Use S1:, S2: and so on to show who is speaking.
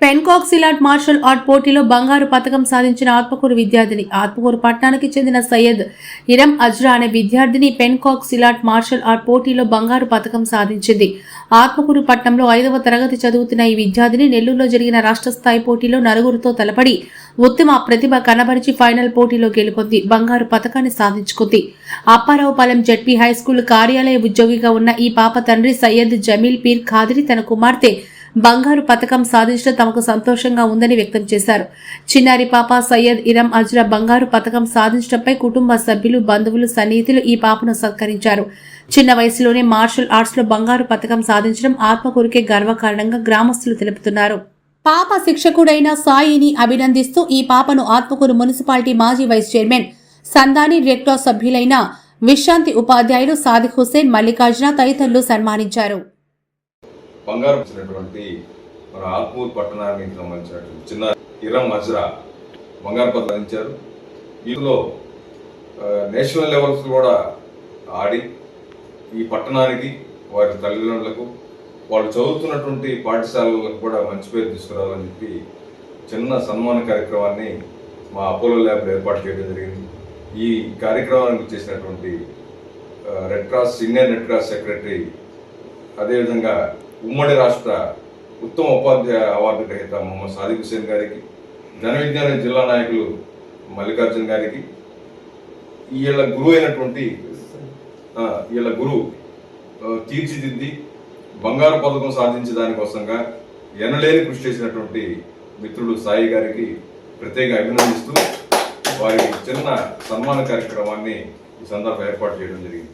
S1: Pencak silat martial art పోటీలో బంగారు పథకం సాధించిన ఆత్మకూరు విద్యార్థిని ఆత్మకూరు పట్టణానికి చెందిన సయ్యద్ ఇరం అజ్రా అనే విద్యార్థిని పెన్కాక్ సిలాట్ మార్షల్ ఆర్ట్ పోటీలో బంగారు పథకం సాధించింది. ఆత్మకూరు పట్టణంలో ఐదవ తరగతి చదువుతున్న ఈ విద్యార్థిని నెల్లూరులో జరిగిన రాష్ట్ర స్థాయి పోటీలో నలుగురితో తలపడి ఉత్తమ ప్రతిభ కనబరిచి ఫైనల్ పోటీలో గెలుపొంది బంగారు పథకాన్ని సాధించుకుంది. అప్పారావుపాలెం జడ్పీ హైస్కూల్ కార్యాలయ ఉద్యోగిగా ఉన్న ఈ పాప తండ్రి సయ్యద్ జమీల్ పీర్ ఖాదిరి తన కుమార్తె బంగారు పథకం సాధించడం తమకు సంతోషంగా ఉందని వ్యక్తం చేశారు. చిన్నారి పాప సయ్యద్ ఇరం అజ్రా బంగారు పథకం సాధించడంపై కుటుంబ సభ్యులు బంధువులు సన్నిహితులు ఈ పాపను సత్కరించారు. చిన్న వయసులోనే మార్షల్ ఆర్ట్స్లో బంగారు పథకం సాధించడం ఆత్మకూరికే గర్వకారణంగా గ్రామస్తులు తెలుపుతున్నారు. పాప శిక్షకుడైన సాయిని అభినందిస్తూ ఈ పాపను ఆత్మకూరు మున్సిపాలిటీ మాజీ వైస్ చైర్మన్ సందాని రెక్టా సభ్యులైన విశ్రాంతి ఉపాధ్యాయులు సాదిక్ హుసేన్ మల్లికార్జున తదితరులు సన్మానించారు.
S2: బంగారం వచ్చినటువంటి మన ఆత్మూరు పట్టణానికి సంబంధించినటువంటి చిన్న ఇరం మజ్రా బంగారు పథకం అందించారు వీటిలో నేషనల్ లెవెల్స్ కూడా ఆడి ఈ పట్టణానికి వారి తల్లిదండ్రులకు వాళ్ళు చదువుతున్నటువంటి పాఠశాలలకు కూడా మంచి పేరు తీసుకురావాలని చెప్పి చిన్న సన్మాన కార్యక్రమాన్ని మా అపోలో ల్యాబ్లో ఏర్పాటు చేయడం జరిగింది. ఈ కార్యక్రమానికి చేసినటువంటి red cross Indian red cross secretary అదేవిధంగా ఉమ్మడి రాష్ట్ర ఉత్తమ ఉపాధ్యాయ అవార్డు గ్రహీత మొహమ్మద్ సాదిక్ హుసేన్ గారికి ధన విజ్ఞాన జిల్లా నాయకులు మల్లికార్జున్ గారికి వీళ్ళ గురువు అయినటువంటి వీళ్ళ గురువు తీర్చిదిద్ది బంగారు పథకం సాధించే దానికోసంగా ఎనలేని కృషి చేసినటువంటి మిత్రుడు సాయి గారికి ప్రత్యేక అభినందిస్తూ వారి చిన్న సన్మాన కార్యక్రమాన్ని ఈ సందర్భం ఏర్పాటు చేయడం జరిగింది.